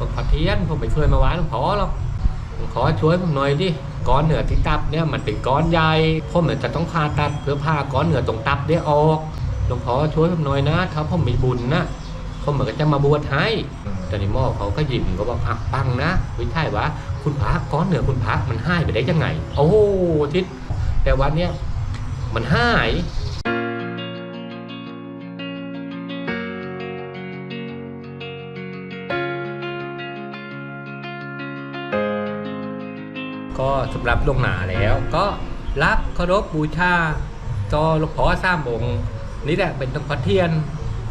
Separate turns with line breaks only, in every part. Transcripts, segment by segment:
ผมขอเทียนผมไม่เคยมาไหว้หลวงพ่อหรอกผมขอช่วยผมหน่อยดิก้อนเหนือที่ตับเนี่ยมันเป็นก้อนใหญ่ผมเนี่ยจะต้องผ่าตัดเพื่อผ่าก้อนเหนือตรงตับได้ออกหลวงพ่อช่วยผมหน่อยนะถ้าผมมีบุญนะผมเหมือนก็จะมาบวชให้แต่นี่หม้อเขาก็ยิ้มก็บอกอะปังนะไม่ใช่วะคุณพระก้อนเหนือคุณพระมันหายไปได้ยังไง โอ้ทิศแต่วันเนี้ยมันหาย ก็สำหรับลงหนาแล้ว ก็รักเคารพบูชาจอหลวงพ่อสร้างองค์นี่แหละเป็นตงพ่อเทียน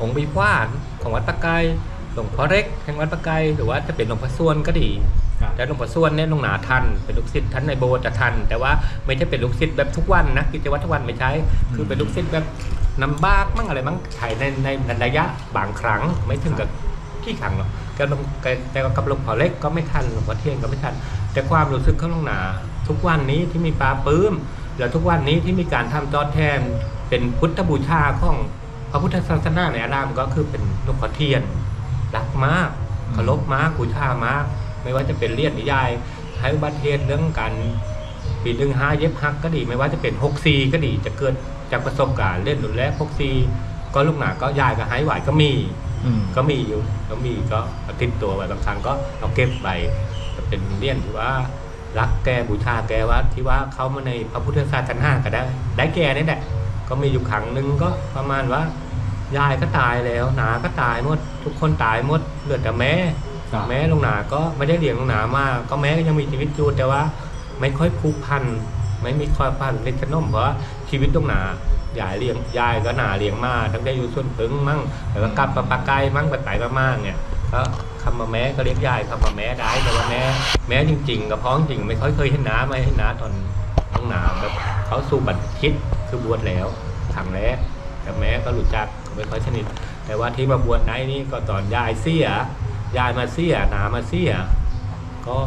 องค์บีพวานของวัดปะไกยหลวงพ่อเล็กแห่งวัดปะไกยหรือว่าจะเป็นหลวงพ่อส่วนก็ดี
ครับ
แต่หลวงพ่อส่วนเนี่ยลงหนาทันเป็นลูกศิษย์ท่านในโบสถ์จะทัน แต่ว่าไม่ใช่เป็นลูกศิษย์แบบทุกวันนะกิจวัตรทุกวันไม่ใช่คือเป็นลูกศิษย์แบบนำบากมั่งอะไรมั่งใช้ในในในระยะบางครั้งไม่ถึงกับที่ครั้งหรอก แต่หลงแต่กับหลวงพ่อเล็กก็ไม่ทันหลวงพ่อเทียนก็ไม่ทัน แต่ความรู้สึกข้างลงหนา ทุกวันนี้ที่มีปลาปื้ม แล้วทุกวันนี้ที่มีการทำจอดแทนเป็นพุทธบูชาของพระพุทธศาสนาในอารามก็คือเป็นหลวงพ่อเทียนรักมากเคารพมากบูชามาก ไม่ว่าจะเป็นเลียดนิยายให้อุบัติเหตุเรื่องการปีหนึ่งห้าเย็บหักก็ดี ไม่ว่าจะเป็นหกซีก็ดีจะเกิดจากประสบการณ์เล่นรุนแรงหกซีก็ลูกหนาก็ยายก็หายไหวก็มี ก็มีอยู่ก็มีก็เอาติดตัวไว้บางครั้งก็เอาเก็บไปก็เป็นเลี่ยนที่ว่ารักแกบูชาแกว่าที่ว่าเข้ามาในพระพุทธศาสนาก็ได้ ได้แกนี่แหละก็มีอยู่ครั้งหนึ่งก็ประมาณว่ายายก็ตายแล้วหนาก็ตายหมด ทุกคนตายหมดเหลือแต่แม่
ครับ
แม้ลุงหนาก็ไม่ได้เลี้ยงลุงหนามาก็แม้ก็ยังมีชีวิตอยู่แต่ว่า ไม่ค่อยผูกพันไม่มีคอยพันเล็กขนมเพราะว่าชีวิตลุงหนา ยายเลี้ยงยายก็หนาเลี้ยงมาตั้งแต่อยู่ส่วนถึงมั่งแล้วก็กลับมาปากไกลมั่งไปไต่มามั่งเนี่ยก็คำมาแม้ก็เรียกยายคำมาแม้ได้แต่ว่าแม้แม้จริง ๆ กับพ้องจริงไม่ค่อยเคยเห็นหนาไม่เห็นหนาตอนลุงหนาแบบเขาสู่บัตรคิดคือบวชแล้วครั้งแรกแต่แม้ก็รู้จักไม่ค่อยสนิทแต่ว่าที่มาบวชไหนนี่ก็ตอนยายเสียยายมาเสียหนามาเสียก็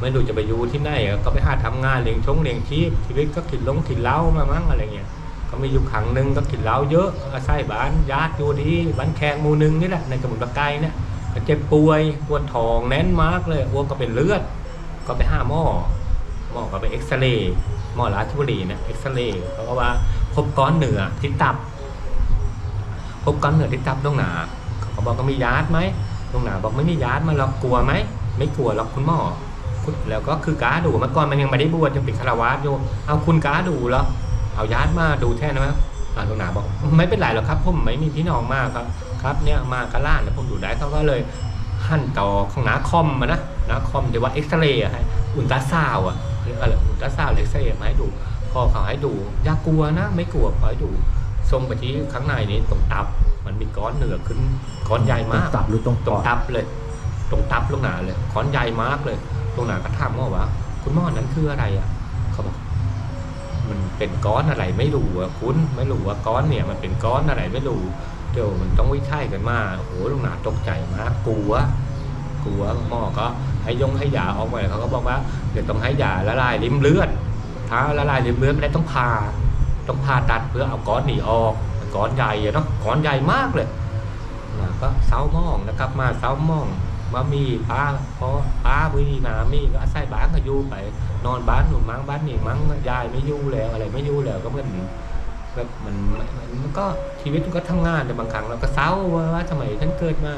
ไม่รู้จะไปอยู่ที่ไหนก็ไปหาทำงานเลี้ยงชงเลี้ยงชีพชีวิตก็กินลงกินเหล้ามามั้งอะไรเงี้ย ก็มีอยู่ครั้งหนึ่งก็กินเหล้าเยอะอาศัยบ้านญาติอยู่ที่บ้านแขงหมู่หนึงนี่แหละในสมุทรปราการเนี่ยก็เจ็บป่วยปวดท้องแน่นมากเลยอ้วกก็เป็นเลือด ก็ไปห้าหมอหมอก็ไปเอ็กซเรย์หมอราชบุรีเนี่ยเอ็กซเรย์เขาก็ว่าพบก้อนเหนือที่ตับ พบก้อนเหนือที่ตับตรงหนาเขาบอกก็มียาดไหมลุงหนาบอกไม่มีญาติมาหรอกกลัวไหมไม่กลัวหรอกคุณหมอแล้วก็คือกาดูเมื่อก่อนมันยังไม่ได้บวชยังเป็นคารวาสอยู่เอาคุณกาดูแล้ว เอาญาติมาดูแท่นะมั้ยอ่าลุงหนาบอกไม่เป็นไรหรอกครับผมไม่มีพี่น้องมากครับครับเนี่ยมากระล่านนะผมดูได้เขาก็เลยหั่นต่อของนาคอมมานะนาคอมเดี๋ยวว่าเอ็กซเรย์อะให้อุลตราซาวด์อะหรืออะไรอุลตราซาวด์เอ็กซเรย์มาให้ดูพอเขาให้ดูอย่ากลัวนะไม่กลัวพอให้ดูส่งไปที่ข้างในนี้ตรงตับมันมีก้อนเหนือขึ้นก้อนใหญ่มาก
ตับหรือตรง
ตรง
ปอด
ตับเลย ตรงตับลูกหนาเลยขอนใหญ่มากเลยลูกหนาก็ถามว่าว่า คุณหมอนั้นคืออะไรอะเขาบอก มันเป็นก้อนอะไรไม่รู้อะคุณไม่รู้ว่าก้อนเนี่ยมันเป็นก้อนอะไรไม่รู้เดี๋ยวมันต้องวิจัยกันมาโอ้โหลูกหนาตกใจมากกลัวกลัวหมอก็ให้ยงให้ยาออกมาเขาก็บอกว่าเดี๋ยวต้องให้ยาละลายริ่มเลือดถ้าละลายริ่มเลือดไม่ได้ต้องผ่าต้องผ่าตัดเพื่อเอาก้อนหนีออกก้อนใหญ่เนาะก้อนใหญ่มากเลยนะก็เสาหมองนะครับมาเสาหมอง มามีป้าพอป้าบุยนามีก็อาศัยบ้านก็อยู่ไป นอนบ้านหนูมั้งบ้านนี่มั้งยายไม่อยู่แล้วอะไรไม่อยู่แล้วก็เหมือนแบบมันมันก็ชีวิตมันก็ทำงานแต่บางครั้งเราก็เศร้าว่าทำไมฉันเกิดมา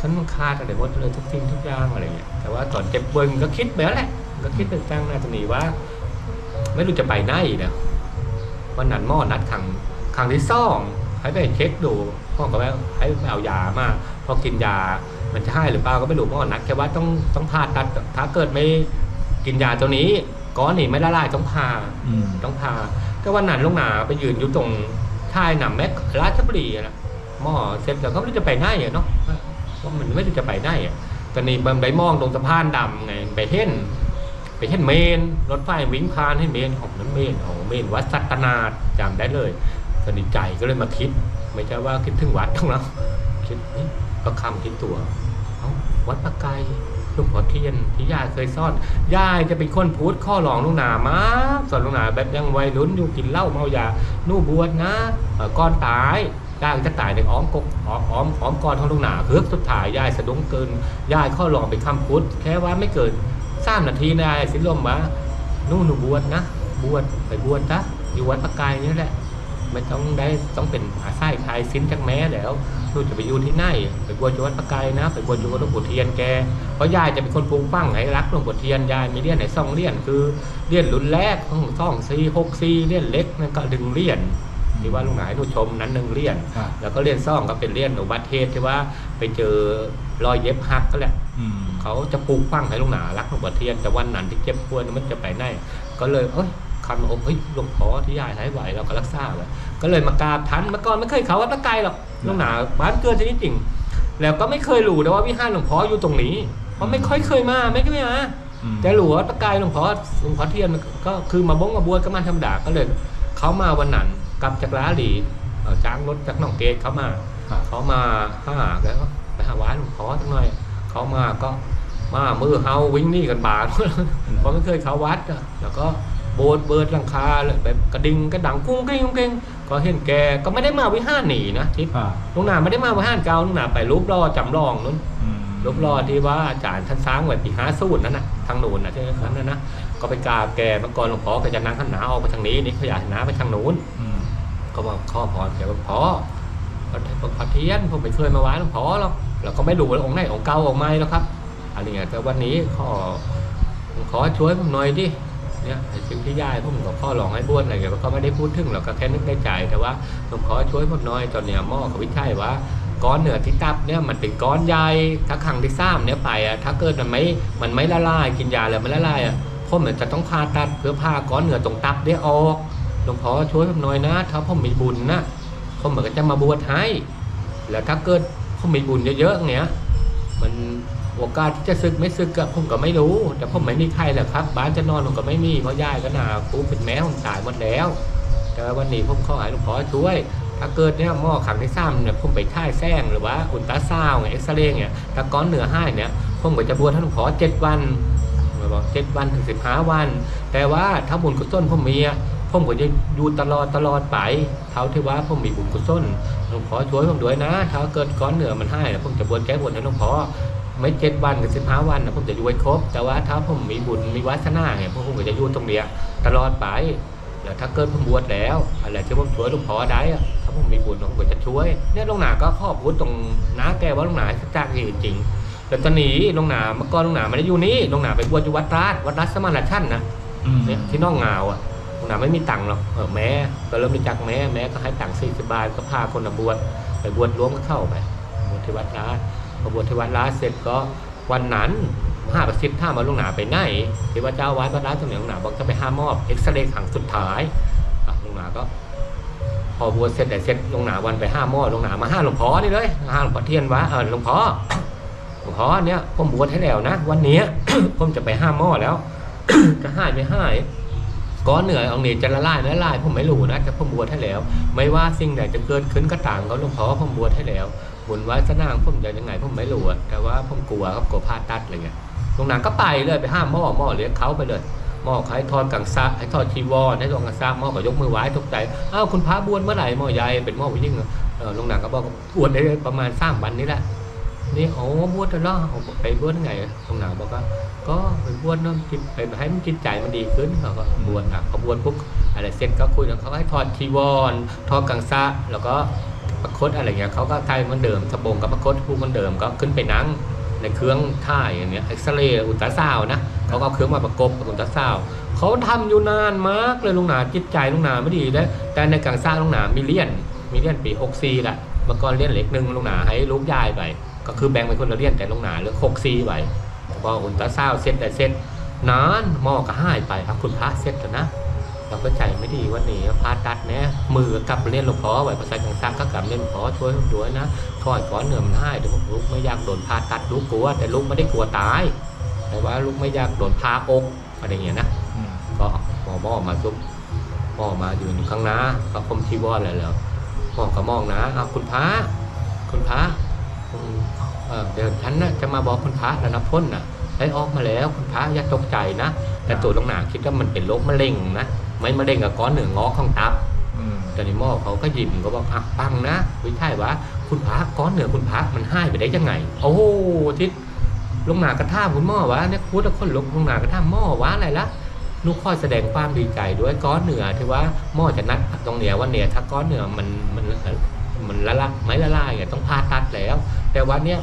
ฉันมันขาดอะไรหมดเลยทุกสิ่งทุกอย่างอะไรเงี้ยแต่ว่าตอนเจ็บป่วยมันก็คิดไปแล้วแหละก็คิดไปตั้งหน้าตรงนี้ว่า ไม่รู้จะไปไหนนะวันนั้นหมอนัดครั้งครั้งที่สองให้ไปเช็คดูพ่อก็ไปให้ไปเอายามาพอกินยา มันจะให้หรือเปล่าก็ไม่รู้หมอนัดแค่ว่าต้องต้องผ่าตัดถ้าเกิดไม่กินยาตัวนี้ก้อนนี่ไม่ละลายต้องผ่า
อืม
ต้องผ่าก็วันนั้นลุงหนาไปยืนอยู่ตรงท่ายหนำแม็กราชบุรีอะนะหมอเสร็จแล้วเขาไม่รู้จะไปไหนอะเนาะว่ามันไม่รู้จะไปไหนอะตอนนี้มันไปมองตรงสะพานดำไงไปเห็นไปเห็นเมนรถไฟวิ่งผ่านให้เมนของนั้นเมนของเมนวัดสัตนาดจำได้เลยสนิทใจก็เลยมาคิด ไม่ใช่ว่าคิดถึงวัดของเราคิดเอ๊ะก็คำคิดตัวเอ้า วัดปะไกหลูกพ่อเทียนที่ยาเคยซ่อนยายจะเป็นคนพูดข้อหลองลุงหนามาสอนลุงหนาแบบยังวัยรุ่นอยู่กินเหล้าเมายานู่บวชนะก่อนตายยายจะตายในอ้อมกกอ้อมอ้อมอ้อมกอดของลุงหนาเฮือกสุดท้ายยายสะดุ้งเกินยายข้อหลองไปคำพุทธแค่ว่าไม่เกินสามนาทีนายสิลมว่านู่นนูบวชนะ บวชไปบวชจ้ะอยู่วัดปากกนี่แหละไม่ต้องได้ต้องเป็นอาศัยคายสิ้นจากแม่แล้ว ลูกจะไปอยู่ที่ไหนไปบวชอยู่วัดปะไกนะ ไปบวชอยู่กับหลวงปู่เทียนแกเพราะยายจะเป็นคนปรุงปั้งให้รักหลวงปู่เทียนยายมีเลี้ยนไหนซ่องเลี้ยนคือเลี้ยนรุ่นแรกของซ่องซีหกซีเลี้ยนเล็กนั่นก็ดึงเลี้ยนที่ว่าลุงหนายหนูชมนั้นหนึ่งเลี้ยน แล้วก็เลี้ยนซ่องก็เป็นเลี้ยนอุบัติเหตุที่ว่าไปเจอรอยเย็บหักก็แหละเขาจะปลูกปั้งให้ลุงหนารักหลวงปู่เทียนแต่วันนั้นที่เจ็บป่วยมันจะไปไหนก็เลยเอ้ยคำอกเฮ้ยหลวงพ่อที่ยายหายไหวเราก็รักษาไว้ ก็เลยมากราบทันเมื่อก่อนไม่เคยเขาวัดพระไกลหรอกลุงหนาบ้านเกิดที่นี่จริง แล้วก็ไม่เคยรู้นะว่าวิหารหลวงพ่ออยู่ตรงนี้ เพราะไม่ค่อยเคยมาไม่เคยมา
อืม
แต่หลวงวัดพระไกลหลวงพ่อหลวงพ่อเทียนก็คือมาบงมาบวชก็มาธรรมดาก็เลยเขามาวันนั้นกลับจากร้านหลีเอ่อจ้างรถจากหนองเกตเขามา
ครับ
เขามาหาแล้วก็ไปหาว้านหลวงพ่อสักหน่อยเขามาก็มามือเฮาวิ่งหนี่กันบาดเพราะไม่เคยเขาวัดอะแล้วก็โบดเบิดหลังคาเลยแบบกระดิ่งกระดังกุ้งกิ้งกุ้งกิ้ง ก็เห็นแกก็ไม่ได้มาวิหารหนีนะทิศ
ครับ
ลุงหนาไม่ได้มาวิหารเก่าลุงหนาไปรูปรอจำลองนู้น
อืม
รูปรอที่ว่าอาจารย์ท่านสร้างไว้ปีห้าสูตรนั่นนะทางโน้นนะที่นั้นนะนะก็ไปกราบแกเมื่อก่อนหลวงพ่อก็จะนั่งขันหนาออกไปทางนี้นี่ขยายหันหนาไปทางโน้น
อืม
ก็บอกข้อพรแกว่าพอพระพระเทียนผมไม่เคยมาไหว้หลวงพ่อหรอกแล้วก็ไม่รู้ว่าองค์ไหนองค์เก่าองค์ใหม่แล้วครับอะไรเงี้ยแต่วันนี้ขอขอช่วยผมหน่อยดิ เนี่ยสิ่งที่ยายผมก็ข้อลองให้บวชอะไรเงี้ยก็ไม่ได้พูดถึงหรอกก็แค่นึกในใจแต่ว่าผมขอช่วยผมหน่อยตอนเนี้ยหม้อเขาวิจัยว่าก้อนเหนือที่ตับเนี่ยมันเป็นก้อนใหญ่ถ้าครั้งที่สามเนี่ยไปอะถ้าเกิดมันไม่มันไม่ละลายกินยาแล้วมันละลายอะผมเนี่ยจะต้องผ่าตัดเพื่อผ่าก้อนเหนือตรงตับได้ออกหลวงพ่อช่วยผมหน่อยนะ ถ้าผมมีบุญนะผมเหมือนกับจะมาบวชให้แล้วถ้าเกิดผมมีบุญเยอะๆเนี้ยมัน โอกาสที่จะซึกไม่ซึกอะผมก็ไม่รู้ แต่ผมไม่มีใครแหละครับ บ้านจะนอนผมก็ไม่มีเพราะยายก็หนาปูเป็นแม่ผมตายหมดแล้ว แต่วันนี้ผมขอให้หลวงพ่อช่วย ถ้าเกิดเนี่ยหม้อขังที่ซ้ำเนี่ยผมไปค่ายแซงหรือว่าอุลตราซาวเอ็กซเรย์เนี่ยถ้าก้อนเหนือให้เนี่ยผมก็จะบวชให้หลวงพ่อเจ็ดวันบอกเจ็ดวันถึงสิบห้าวัน แต่ว่าถ้าบุญกุศลผมมีผมก็จะอยู่ตลอดตลอดไป เท่าที่ว่าผมมีบุญกุศลหลวงพ่อช่วยผมด้วยนะ ถ้าเกิดก้อนเหนือมันให้ผมจะบวชแก้บนให้หลวงพ่อ ไม่เจ็ดวันกับสิบห้าวันนะผมจะอยู่ให้ครบ แต่ว่าถ้าผมมีบุญมีวาสนาเนี่ยผมก็จะอยู่ตรงเนี้ยตลอดไปแล้วถ้าเกิดผมบวชแล้ว อะไรที่ผมช่วยหลวงพ่อได้อะถ้าผมมีบุญผมก็จะช่วยเนี่ยหลวงหนาก็ขอบคุณตรงน้าแกว่าหลวงหนาสักจากจริงๆแต่ตอนนี้หลวงหนาเมื่อก่อนหลวงหนาไม่ได้อยู่นี่หลวงหนาไปบวชอยู่วัดราชวัดราชสมานชันนะ
อืม
เนี่ยที่น้องงาวอะหลวงหนาไม่มีตังค์หรอกเออแม่ก็เริ่มรู้จักแม่แม่ก็ให้ตังค์สี่สิบบาทก็พาคนมาบวชไปบวชรวมก็เข้าไปบวชที่วัดราช พอบวชที่วัดราชเสร็จก็วันนั้นห้าประสิทธิ์ท่ามาลวงหนาไปไหนที่ว่าเจ้าวัดวัดราชตรงนี้หลวงหนาบอกจะไปห้ามอบเอ็กซเรย์ครั้งสุดท้ายลวงหนาก็ พอบวชเสร็จแต่เสร็จลวงหนาวันไปห้ามอหลวงหนามาห้าหลวงพ่อนี่เลยห้าหลวงพ่อเทียนวะเออหลวงพ่อหลวงพ่อเนี่ยผมบวชให้แล้วนะวันนี้ผมจะไปห้าม้อแล้วจะห้ไม่ห้ก้อนเหนื่อยเอาเนี่ยจะละลายไม่ละลายผมไม่รู้นะแต่ผมบวชให้แล้ว ไม่ว่าสิ่งใดจะเกิดขึ้นก็ต่างเขาหลวงพ่อผมบวชให้แล้ว บุญวาสนาของผมจะยังไงผมไม่รู้อะแต่ว่าผมกลัวครับกลัวพลาดตัดอะไรเงี้ยหลวงหนก็ไปเลยไปห้ามหม้อหม้อเลี้ยงเขาไปเลยหม้อให้ทอดกังซะให้ทอดชีวรให้ทอดกังซะหม้อก็ยกมือไหว้ทุกใจอ้าวคุณพระบวชเมื่อไหร่หม้อใหญ่เป็นหม้อผู้ยิ่งเอออลงหนังก็บอกบวชได้ประมาณสามวันนี้แหละนี่โอ้บวชแล้วไปบวชไงลงหนังบอกว่าก็ไปบวชเน้ำจิตไปให้มันจิตใจมันดีขึ้นเขาก็บวชอะเขาบวชปุ๊บอะไรเสร็จก็คุยกันเขาให้ถอดชีวรทอดกังซะแล้วก็ ประคตอะไรเงี้ยเขาก็ไทยเหมือนเดิมสบงกับประคตผู้เหมือนเดิมก็ขึ้นไปนั่งในเครื่องท่ายอย่างเงี้ยเอ็กซเรย์อุลตราซาวน์นะเขาก็เครื่องมาประกบกับอุลตราซาวน์เขาทำอยู่นานมากเลยลุงหนาจิตใจลุงหนาไม่ดีเลยแต่ในการสร้างลุงหนามีเลี่ยนมีเลี่ยนปี6ซีแหละเมื่อก่อนเลี่ยนเล็กหนึ่งลุงหนาให้ลูกยายไป ก็คือแบ่งเป็นคนละเลี่ยนแต่ลุงหนาเหลือ6ซีไปพออุลตราซาวด์เสร็จแต่เสร็จนานหมอก็หายไปครับคุณพระเสร็จแล้วนะ เราก็ใจไม่ดีวันนี้พาตัดแน่มือกลับเล่นหลวงพ่อไว้ภาษาต่างๆก็กลับเล่นหลวงพ่อช่วยด้วยนะถอยก้อนเหนือมันให้เดี๋ยวผมลูกไม่อยากโดนพาตัดลูกกลัว แต่ลูกไม่ได้กลัวตาย แต่ว่าลูกไม่อยากโดนพาอกอะไรอย่างเงี้ยนะก็หมอหมอมาซุบหมอมาอยู่ข้างหน้าก็คมชีวรอะไรแล้วหมอก็มองนะอ้าวคุณพระคุณพระเดี๋ยวฉันนะจะมาบอกคุณพระแล้วนะพ้นนะได้ออกมาแล้วคุณพระอย่าตกใจนะแต่ตัวตรงหนาคิดว่ามันเป็นโรคมะเร็งนะ ไม่มะเร็งกับก้อนเนื้องอกของตับ
อืม
แต่นี่หม้อเขาก็ยิ้มก็บอกอะฟังนะไม่ใช่วะคุณพระก้อนเหนือคุณพระมันให้ไปได้ยังไง โอ้โหทิศลงหนากระท่ามคุณหม้อวะเนี่ยพูดแล้วคนลุกลงหนากระท่ามหม้อวะอะไรละนุกค่อยแสดงความดีใจด้วยก้อนเหนือที่ว่าหม้อจะนัดตรงเนี้ยวันเนี้ยถ้าก้อนเหนือมันมันมันละละไม่ละลายไงต้องผ่าตัดแล้ว แต่วันเนี้ย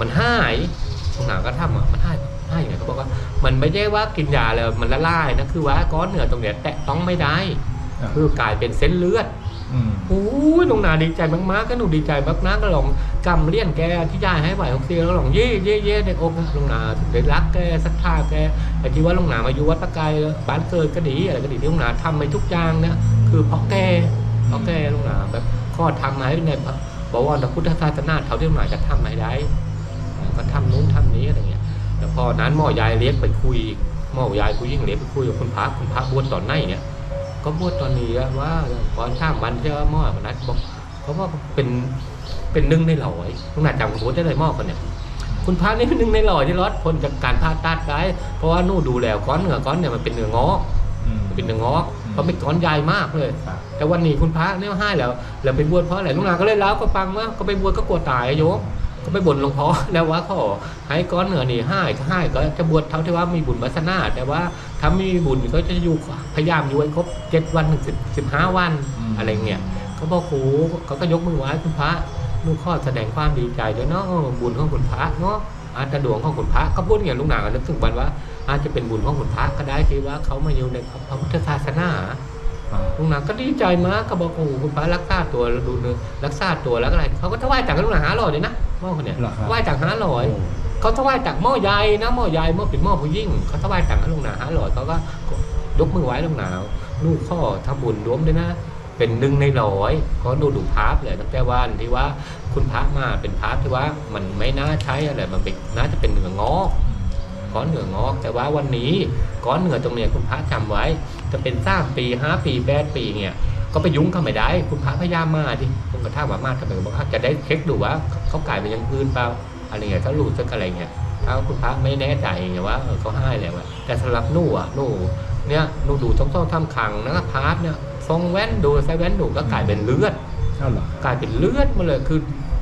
มันหายลง หนากระท่ามอะมันหายหายยังไงเขาบอกว่า มันไม่ใช่ว่ากินยาแล้วมันละลายนะคือว่าก้อนเหนือตรงเนี้ยแตะต้องไม่ได้คือกลายเป็นเส้นเลือด
อืม
โอ้ยลงนาดีใจมากๆก็หนูดีใจมากๆก็ลองกำเลี่ยนแกที่ยายให้ไหวของเสียแล้วลองเย่เย่เย่ในอกลงนาได้รักแกศรัทธาแกไอ้ที่ว่าลงนามาอยู่วัดตะไกรบ้านเกิดก็ดีอะไรก็ดีที่ลงนาทำไปทุกอย่างเนี่ยคือเพราะแกเพราะแกลงนาแบบข้อทำให้ในบอกว่าพระพุทธศาสนาเท่าที่ลงนาจะทำให้ได้ ก็ทำนู้นทำนี้อะไรเงี้ยแล้วพอนั้นหมอยายเลี้ยงไปคุยอีกหมอยายคุยยิ่งเลี้ยงไปคุยกับคุณพระคุณพระบวชตอนไหนเนี่ยก็บวชตอนนี้อะว่าก่อนข้ามวันเจ้าหม้อคนนั้นบอกเขาว่าเป็นเป็นหนึ่งในร้อยต้องน่าจำคุณพูดได้เลยหม้อคนเนี่ยคุณพระนี่เป็นหนึ่งในร้อยที่รอดพ้นจากการผ่าตัดได้เพราะว่านู่นดูแล้วก้อนเนื้อก้อนเนี่ยมันเป็นเนื้องอก
อืม
มันเป็นเนื้องอกเพราะไม่ก้อนใหญ่มากเลย
ครับ
แต่วันนี้คุณพระเนี่ยให้แล้วแล้วไปบวชเพราะอะไรลุงนาก็เลยเล่าก็ฟังว่าก็ไปบวชก็กลัวตายอะโยม ก็ไปบ่นหลวงพ่อแล้วว่าเขาให้ก้อนเหนือนี่ให้ก็ให้ก็จะบวชเท่าที่ว่ามีบุญวาสนาแต่ว่าถ้าไม่มีบุญก็จะอยู่พยายามอยู่ให้ครบเจ็ดวันถึงสิบสิบห้าวันอะไรเงี้ยเขาบอกโอ้โหเขาก็ยกมือไหว้คุณพระลูกข้อแสดงความดีใจด้วยเนาะเออบุญของคุณพระเนาะอาจจะดวงของคุณพระก็พูดอย่างนี้ลุงนาก็นึกถึงวันว่า อาจจะเป็นบุญของคุณพระก็ได้ที่ว่าเขามาอยู่ในพระพุทธศาสนา
อ่า
ลุงหนังก็ดีใจมากก็บอกโอ้โหคุณป้ารักษาตัวดูเนื้อรักษาตัวแล้วก็อะไรเขาก็ถวายจากลุงหนังหาลอยเลยนะหม้อคนเนี้ย
เหรอครับ
ถวายจากหาลอย
โอ้
เขาถวายจากหม้อใหญ่นะหม้อใหญ่หม้อเป็นหม้อผู้ยิ่งเขาถวายจากให้ลุงหนังหาลอยเขาก็ยกมือไหว้ลุงหนาวลูกข้อทำบุญร่วมด้วยนะเป็นหนึ่งในร้อยก็ดูดูภาพเลยตั้งแต่วันที่ว่าคุณพระมาเป็นพระที่ว่ามันไม่น่าใช้อะไรมันเป็นน่าจะเป็นเนื้องอก ก้อนเหนืองอก แต่ว่าวันนี้ก้อนเหนือตรงเนี้ยคุณพระจำไว้ จะเป็นสามปีห้าปีแปดปีเนี่ยก็ไปยุ่งเขาไม่ได้ คุณพระพยายามมาดิผมก็ถามว่ามาทำไมบอกว่าจะได้เช็คดูว่าเขากลายเป็นอยังอื่นเปล่าอะไรเงี้ยถ้ารู้สักอะไรเงี้ยถ้าคุณพระไม่แน่ใจไงว่าเออเขาให้แล้วอะแต่สำหรับหนู่อะหนู่เนี่ยหนู่ดูต้องต้องทำขังนะพาร์ทเนี่ยทรงแว่นดูใส่แว่นดูก็กลายเป็นเลือด
เท่าเหรอก
ลายเป็นเลือดมาเลยคือ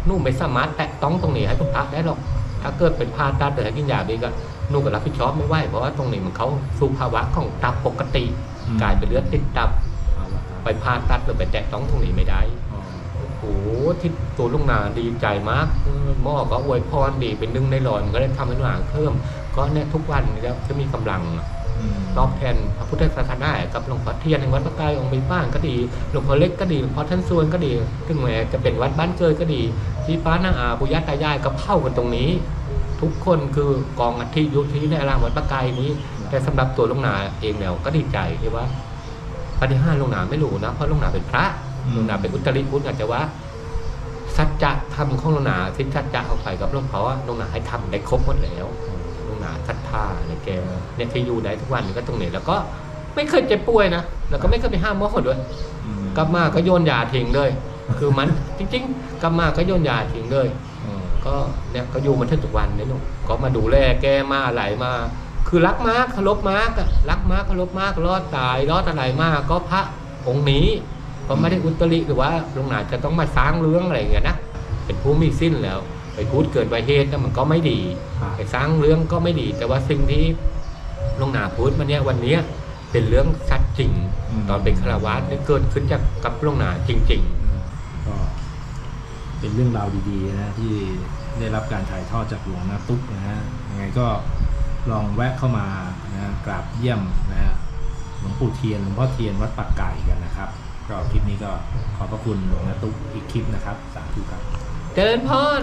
หนุ่มไม่สามารถแตะต้องตรงนี้ให้คุณพระได้หรอก ถ้าเกิดเป็นผ่าตัดหรือให้กินยาดีก็หนุ่มก็รับผิดชอบไม่ไหวเพราะว่าตรงนี้มันเขาสู่ภาวะของตับปกติ
อืม
กลายเป็นเลือดติดตับ
เอาละครับ
ไปผ่าตัดหรือไปแตะต้องตรงนี้ไม่ได้
อ๋อ
โอ้โหที่ตัวลุงนาดีใจมากเออหมอก็อวยพรดีเป็นหนึ่งในหลอนก็ได้ทำให้หนาเพิ่ม ก็เนี่ยทุกวันนี้แล้วจะมีกำลัง
อืม
ตอบแทนพระพุทธศาสนากับหลวงพ่อเทียนแห่งวัดพระกายองค์ใบบ้านก็ดี หลวงพ่อเล็กก็ดีหลวงพ่อท่านส่วนก็ดีถึงแม้จะเป็นวัดบ้านเกิดก็ดีที่ป้านาอาปุยาตายายก็เข้ากันตรงนี้ ทุกคนคือกองอัฐิยุทธิในอารามวัดพระกายนี้ แต่สำหรับตัวหลวงนาเองแล้วก็ดีใจที่ว่าปฏิหารย์หลวงนาไม่รู้นะเพราะหลวงนาเป็นพระหลวงนาเป็นอุตริพุทธอาจจะว่าสัจจะธรรมของหลวงนาที่สัจจะเอาไปกับหลวงพ่อหลวงนาให้ทำได้ครบหมดแล้วลุง หนาศรัทธาในแกเนี่ยที่อยู่ได้ทุกวันนี้ก็ตรงนี้แล้วก็ไม่เคยเจ็บป่วยนะแล้วก็ไม่เคยไปห้ามหมอด้วย
อืม
กลับมาก็โยนยาทิ้งเลย คือมันจริง ๆ กลับมาก็โยนยาทิ้งเลย
อ๋อ
ก็เนี่ยก็อยู่มาถึงทุกวันเนี่ยหนูก็มาดูแลแกมาอะไรมา คือรักมากเคารพมากอะรักมากเคารพมากรอดตายรอดอะไรมากก็พระองค์นี้ก็ไม่ได้อุตริหรือว่าลุงหนาจะต้องมาสร้างเรื่องอะไรอย่างเงี้ยนะเป็นผู้มีสิ้นแล้ว ไปพูดเกินไปเหตุนะมันก็ไม่ดี
ครับ
ไปสร้างเรื่องก็ไม่ดี แต่ว่าสิ่งที่หลวงนาพูดมาเนี่ยวันเนี้ยเป็นเรื่องชัดจริง
ม
ตอนเป็นฆราวาสเนี่ยเกิดขึ้นจากกับหลวงนาจริง
อืมก็เป็นเรื่องราวดีๆนะที่ได้รับการถ่ายทอดจากหลวงนาตุ๊กนะฮะยังไงก็ลองแวะเข้ามานะกราบเยี่ยมนะฮะหลวงปู่เทียนหลวงพ่อเทียนวัดปักไก่กันนะครับก็คลิปนี้ก็ขอบพระคุณหลวงนาตุ๊กอีกคลิปนะครับสาธุครับ
ๆเจริญพร